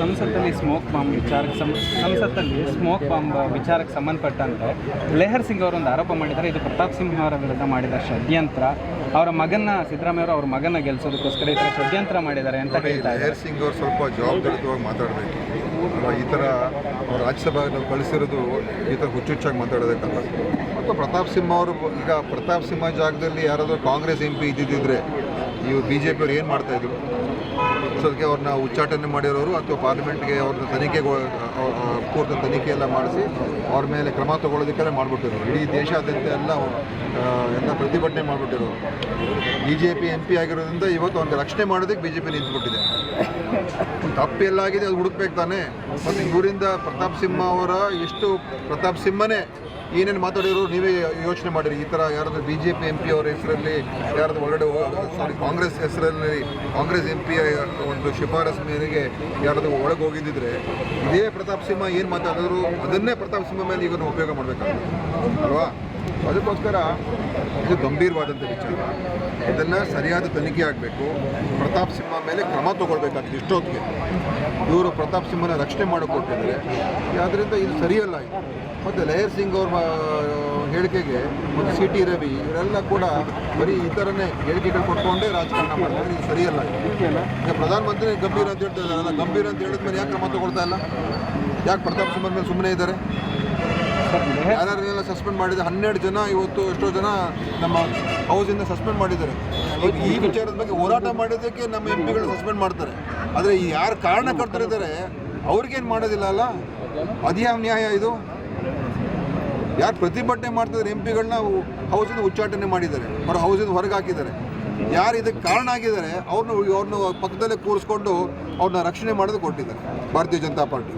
ಸಂಸತ್ತಲ್ಲಿ smoke bomb ವಿಚಾರಕ್ಕೆ ಸಂಸತ್ತಲ್ಲಿ smoke bomb ವಿಚಾರಕ್ಕೆ ಸಂಬಂಧಪಟ್ಟಂತೆ ಲೆಹರ್ ಸಿಂಗ್ ಅವರು ಒಂದು ಆರೋಪ ಮಾಡಿದ್ದಾರೆ. ಇದು ಪ್ರತಾಪ್ ಸಿಂಹ ಅವರ ವಿರುದ್ಧ ಮಾಡಿದ ಷಡ್ಯಂತ್ರ. ಅವರ ಮಗನ ಸಿದ್ದರಾಮಯ್ಯ ಅವರ ಮಗನ ಗೆಲ್ಲಿಸೋದಕ್ಕೋಸ್ಕರ ಈ ಥರ ಷಡ್ಯಂತ್ರ ಮಾಡಿದ್ದಾರೆ ಅಂತ ಹೇಳ್ತಾ ಇದ್ದಾರೆ. ಹೇರ್ ಸಿಂಗ್ ಅವರು ಸ್ವಲ್ಪ ಜವಾಬ್ದಾರಿತವಾಗಿ ಮಾತಾಡಬೇಕು. ಈ ಥರ ಅವ್ರು ರಾಜ್ಯಸಭಾ ನಾವು ಕಳಿಸಿರೋದು ಈ ಥರ ಹುಚ್ಚುಚ್ಚಾಗಿ ಮಾತಾಡೋದಕ್ಕಲ್ಲ ಮತ್ತು ಪ್ರತಾಪ್ ಸಿಂಹ ಅವರು ಈಗ ಪ್ರತಾಪ್ ಸಿಂಹ ಜಾಗದಲ್ಲಿ ಯಾರಾದರೂ ಕಾಂಗ್ರೆಸ್ ಎಂ ಪಿ ಇದ್ದಿದ್ದಿದ್ರೆ ಇವು ಬಿ ಜೆ ಪಿಯವ್ರು ಏನು ಮಾಡ್ತಾಯಿದ್ರು ಸೊ ಅದಕ್ಕೆ ಅವ್ರನ್ನ ಉಚ್ಚಾಟನೆ ಮಾಡಿರೋರು ಅಥವಾ ಪಾರ್ಲಿಮೆಂಟ್ಗೆ ಅವ್ರನ್ನ ತನಿಖೆಗೆ ಪೂರ್ತಿ ತನಿಖೆ ಎಲ್ಲ ಮಾಡಿಸಿ ಅವ್ರ ಮೇಲೆ ಕ್ರಮ ತಗೊಳ್ಳೋದಕ್ಕೆಲ್ಲ ಮಾಡಿಬಿಟ್ಟಿರೋರು. ಇಡೀ ದೇಶಾದ್ಯಂತ ಎಲ್ಲ ಎಲ್ಲ ಪ್ರತಿಭಟನೆ ಮಾಡಿಬಿಟ್ಟಿರೋರು. B J P M P ಆಗಿರೋದ್ರಿಂದ ಇವತ್ತು ಅವ್ರಿಗೆ ರಕ್ಷಣೆ ಮಾಡೋದಕ್ಕೆ ಬಿ ಜೆ ಪಿ ನಿಂತುಬಿಟ್ಟಿದೆ. ತಪ್ಪು ಎಲ್ಲಾಗಿದೆ ಅದು ಹುಡುಕ್ಬೇಕು ತಾನೆ. ಮತ್ತು ಇವರಿಂದ ಪ್ರತಾಪ್ ಸಿಂಹ ಅವರ ಎಷ್ಟು ಪ್ರತಾಪ್ ಸಿಂಹನೇ ಏನೇನು ಮಾತಾಡಿರೋ ನೀವೇ ಯೋಚನೆ ಮಾಡಿರಿ. ಈ ಥರ ಯಾರಾದರೂ B J P M P ಅವರ ಹೆಸರಲ್ಲಿ ಯಾರಾದರೂ ಒಳಗಡೆ ಸಾರಿ ಕಾಂಗ್ರೆಸ್ ಹೆಸರಲ್ಲಿ ಕಾಂಗ್ರೆಸ್ ಎಂ ಪಿಯ ಒಂದು ಶಿಫಾರಸ್ ಮೇರೆಗೆ ಯಾರಾದರೂ ಒಳಗೆ ಹೋಗಿದ್ದಿದ್ರೆ, ಇದೇ ಪ್ರತಾಪ್ ಸಿಂಹ ಏನು ಮಾತಾಡಿದ್ರು, ಅದನ್ನೇ ಪ್ರತಾಪ್ ಸಿಂಹ ಮೇಲೆ ಈಗ ಉಪಯೋಗ ಮಾಡಬೇಕಾಗುತ್ತೆ ಅಲ್ವಾ? ಅದಕ್ಕೋಸ್ಕರ ಇದು ಗಂಭೀರವಾದಂಥ ವಿಚಾರ. ಇದನ್ನು ಸರಿಯಾದ ತನಿಖೆ ಆಗಬೇಕು. ಪ್ರತಾಪ್ ಸಿಂಹ ಮೇಲೆ ಕ್ರಮ ತಗೊಳ್ಬೇಕಾಗಿದೆ ಇಷ್ಟೊತ್ತಿಗೆ. ಇವರು ಪ್ರತಾಪ್ ಸಿಂಹನ ರಕ್ಷಣೆ ಮಾಡಿಕೊಟ್ಟಿದ್ದಾರೆ. ಆದ್ದರಿಂದ ಇದು ಸರಿಯಲ್ಲ ಇದು. ಮತ್ತು ಲಯರ್ ಸಿಂಗ್ ಅವ್ರ ಹೇಳಿಕೆಗೆ ಮತ್ತು ಸಿ ಟಿ ರವಿ ಇವರೆಲ್ಲ ಕೂಡ ಬರೀ ಈ ಥರನೇ ಹೇಳಿಕೆಗಳು ಕೊಟ್ಕೊಂಡೇ ರಾಜಕಾರಣ ಮಾಡ್ತಾರೆ. ಇದು ಸರಿಯಲ್ಲ. ಈಗ ಪ್ರಧಾನಮಂತ್ರಿ ಗಂಭೀರ ಅಂತ ಹೇಳ್ತಾ ಇದ್ದಾರಲ್ಲ ಗಂಭೀರ ಅಂತ ಹೇಳಿದ್ಮೇಲೆ ಯಾಕೆ ಕ್ರಮ ತಗೊಳ್ತಾ ಇಲ್ಲ? ಯಾಕೆ ಪ್ರತಾಪ್ ಸಿಂಹನ ಮೇಲೆ ಸುಮ್ಮನೆ ಇದ್ದಾರೆ? ಯಾರ್ಯಾರನ್ನೆಲ್ಲ ಸಸ್ಪೆಂಡ್ ಮಾಡಿದ? ಹನ್ನೆರಡು ಜನ, ಇವತ್ತು ಎಷ್ಟೋ ಜನ ನಮ್ಮ ಹೌಸಿಂದ ಸಸ್ಪೆಂಡ್ ಮಾಡಿದ್ದಾರೆ. ಈ ವಿಚಾರದ ಬಗ್ಗೆ ಹೋರಾಟ ಮಾಡಿದ್ದಕ್ಕೆ ನಮ್ಮ ಎಂ ಪಿಗಳು ಸಸ್ಪೆಂಡ್ ಮಾಡ್ತಾರೆ. ಆದರೆ ಯಾರು ಕಾರಣಕರ್ತರಿದ್ದಾರೆ ಅವ್ರಿಗೇನು ಮಾಡೋದಿಲ್ಲ ಅಲ್ಲ? ಅದ್ಯಾವ ನ್ಯಾಯ ಇದು? ಯಾರು ಪ್ರತಿಭಟನೆ ಮಾಡ್ತಿದ್ದಾರೆ ಎಂ ಪಿಗಳನ್ನ ಹೌಸಿಂದ ಉಚ್ಚಾಟನೆ ಮಾಡಿದ್ದಾರೆ. ಅವ್ರ ಹೌಸಿಂದ ಹೊರಗೆ ಹಾಕಿದ್ದಾರೆ. ಯಾರು ಇದಕ್ಕೆ ಕಾರಣ ಆಗಿದ್ದಾರೆ ಅವ್ರನ್ನ ಅವ್ರನ್ನ ಪಕ್ಕದಲ್ಲೇ ಕೂರಿಸ್ಕೊಂಡು ಅವ್ರನ್ನ ರಕ್ಷಣೆ ಮಾಡೋದು ಕೊಟ್ಟಿದ್ದಾರೆ ಭಾರತೀಯ ಜನತಾ ಪಾರ್ಟಿ.